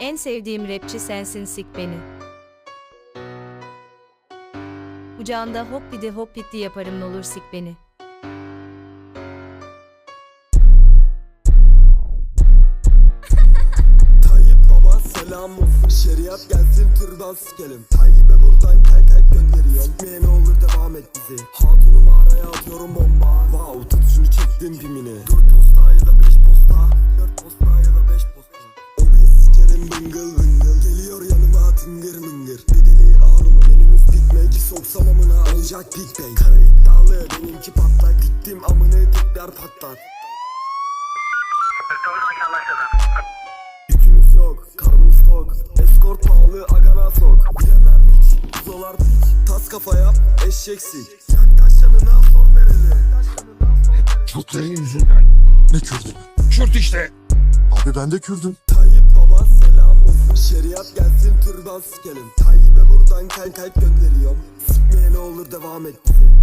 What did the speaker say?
En sevdiğim rapçi sensin sik beni. Kucağında hop bidi hop bitti yaparım n'olur sik beni. Tayyip baba selam olsun. Şeriat gelsin türban sikelim Tayyip'e buradan kay kay gönderiyorum. Sikmeye ne olur devam et bizi. Hatunumu araya atıyorum bomba. Wow tut şunu çektim pimini sikerim bıngıl bıngıl Geliyor yanıma tıngır mıngır Bedeli ağır mı menümüz bitmek Soksam amına alacak big bang Kara iddialı benimki patlak Diktim amını tekrar patlat Yükümüz yok, karnımız tok Eskort pahalı, agana sok Bilemem hiç, uzolar piç Tas kafaya, eşek sik Yaklaş yanına, sor nereli Kürtlerin yüzünden. Ne Kürdü? Kürt işte. Abi ben de Kürdüm. Şeriat gelsin türban sikelim Tayyip'e buradan kalp kalp gönderiyorum. Sikmeye ne olur devam et bizi